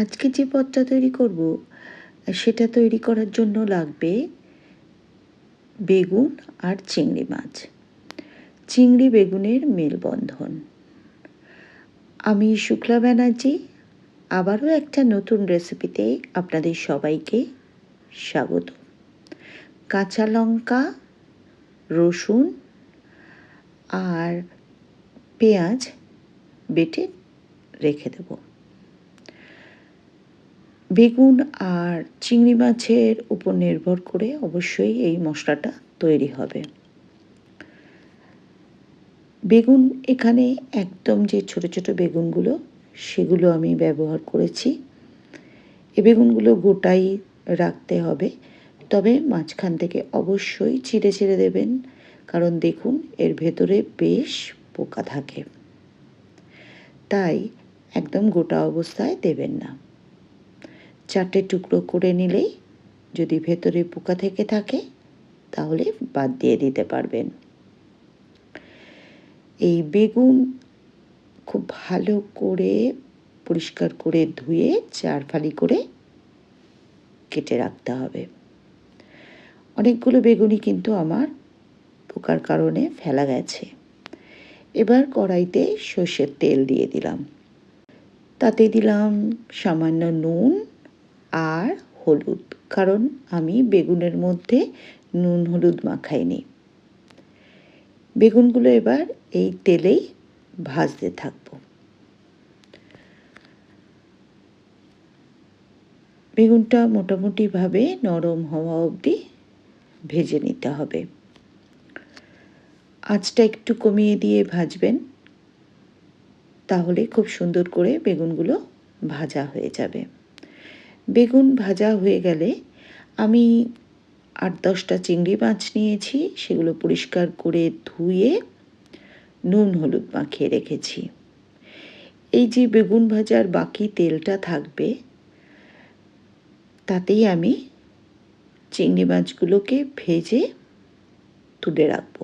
আজকে যে পদটা তৈরি করব, সেটা তৈরি করার জন্য লাগবে বেগুন আর চিংড়ি মাছ। চিংড়ি বেগুনের মেলবন্ধন। আমি শুক্লা ব্যানার্জি, আবারও একটা নতুন রেসিপিতে আপনাদের সবাইকে স্বাগত। কাঁচা লঙ্কা, রসুন আর পেঁয়াজ বেটে রেখে দেব। বেগুন আর চিংড়ি মাছের উপর নির্ভর করে অবশ্যই এই মশলাটা তৈরি হবে। বেগুন এখানে একদম যে ছোট ছোট বেগুনগুলো, সেগুলো আমি ব্যবহার করেছি। এ বেগুনগুলো গোটাই রাখতে হবে। তবে মাঝখান থেকে অবশ্যই চিড়ে ছিঁড়ে দেবেন, কারণ দেখুন এর ভেতরে বেশ পোকা থাকে। তাই একদম গোটা অবস্থায় দেবেন না। চারটে টুকরো করে নিলেই যদি ভেতরে পোকা থেকে থাকে, তাহলে বাদ দিয়ে দিতে পারবেন। এই বেগুন খুব ভালো করে পরিষ্কার করে ধুয়ে চার ফালি করে কেটে রাখতে হবে। অনেকগুলো বেগুনই কিন্তু আমার পোকার কারণে ফেলা গেছে। এবার কড়াইতে সর্ষের তেল দিয়ে দিলাম। তাতে দিলাম সামান্য নুন আর হলুদ, কারণ আমি বেগুনের মধ্যে নুন হলুদ মাখাইনি। বেগুনগুলো এবার এই তেলেই ভাজতে থাকব। বেগুনটা মোটামুটিভাবে নরম হওয়া অবধি ভেজে নিতে হবে। আঁচটা একটু কমিয়ে দিয়ে ভাজবেন, তাহলে খুব সুন্দর করে বেগুনগুলো ভাজা হয়ে যাবে। বেগুন ভাজা হয়ে গেলে আমি আট দশটা চিংড়ি মাছ নিয়েছি, সেগুলো পরিষ্কার করে ধুয়ে নুন হলুদ মাখিয়ে রেখেছি। এই যে বেগুন ভাজার বাকি তেলটা থাকবে, তাতেই আমি চিংড়ি মাছগুলোকে ভেজে তুলে রাখব।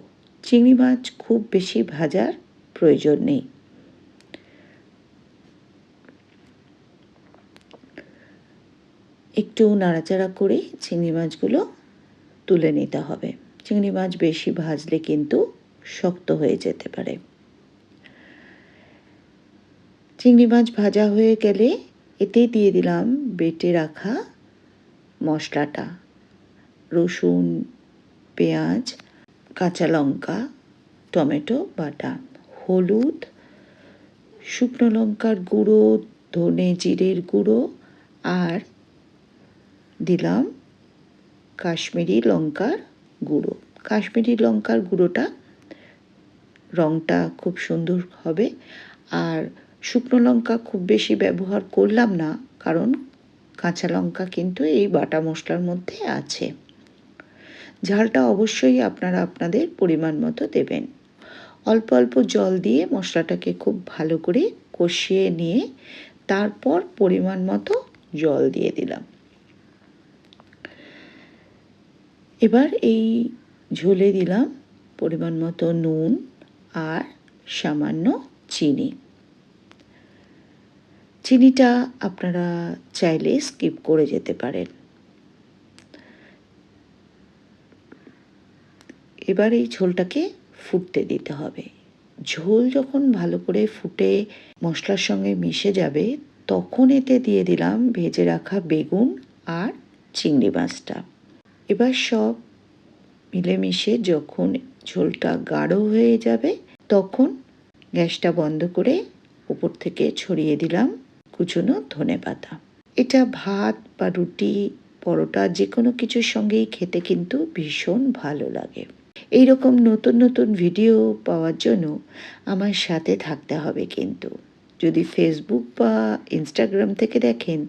চিংড়ি মাছ খুব বেশি ভাজার প্রয়োজন নেই। একটু নাড়াচাড়া করে চিংড়ি মাছগুলো তুলে নিতে হবে। চিংড়ি মাছ বেশি ভাজলে কিন্তু শক্ত হয়ে যেতে পারে। চিংড়ি মাছ ভাজা হয়ে গেলে এতে দিয়ে দিলাম বেটে রাখা মশলাটা। রসুন, পেঁয়াজ, কাঁচা লঙ্কা, টমেটো, বাটা, হলুদ, শুকনো লঙ্কার গুঁড়ো, ধনে জিরের গুঁড়ো আর দিলাম কাশ্মীরি লঙ্কার গুঁড়ো। কাশ্মীরি লঙ্কার গুঁড়োটা রঙটা খুব সুন্দর হবে। আর শুকনো লঙ্কা খুব বেশি ব্যবহার করলাম না, কারণ কাঁচা লঙ্কা কিন্তু এই বাটা মশলার মধ্যে আছে। ঝালটা অবশ্যই আপনারা আপনাদের পরিমাণ মতো দেবেন। অল্প অল্প জল দিয়ে মশলাটাকে খুব ভালো করে কষিয়ে নিয়ে তারপর পরিমাণ মতো জল দিয়ে দিলাম। এবার এই ঝোলে দিলাম পরিমাণ মতো নুন আর সামান্য চিনি। চিনিটা আপনারা চাইলে স্কিপ করে যেতে পারেন। এবার এই ঝোলটাকে ফুটতে দিতে হবে। ঝোল যখন ভালো করে ফুটে মশলার সঙ্গে মিশে যাবে, তখন এতে দিয়ে দিলাম ভেজে রাখা বেগুন আর চিংড়ি মাছটা। এবার সব মিলেমিশে যখন ঝোলটা গাঢ় হয়ে যাবে, তখন গ্যাসটা বন্ধ করে উপর থেকে ছড়িয়ে দিলাম কুচনো ধনে পাতা। এটা ভাত বা রুটি, পরোটা যে কোনো কিছুর সঙ্গেই খেতে কিন্তু ভীষণ ভালো লাগে। এই রকম নতুন নতুন ভিডিও পাওয়ার জন্য আমার সাথে থাকতে হবে কিন্তু। যদি ফেসবুক বা ইনস্টাগ্রাম থেকে দেখেন,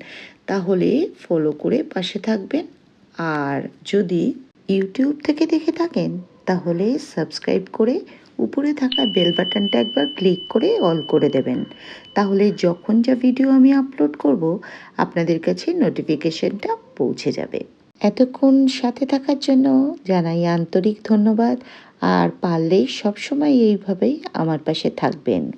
তাহলে ফলো করে পাশে থাকবেন। আর যদি ইউটিউব থেকে দেখে থাকেন, তাহলে সাবস্ক্রাইব করে উপরে থাকা বেল বাটনটা একবার ক্লিক করে অল করে দেবেন। তাহলে যখন যা ভিডিও আমি আপলোড করব, আপনাদের কাছে নোটিফিকেশনটা পৌঁছে যাবে। এতক্ষণ সাথে থাকার জন্য জানাই আন্তরিক ধন্যবাদ, আর পারলেই সবসময় এইভাবেই আমার পাশে থাকবেন।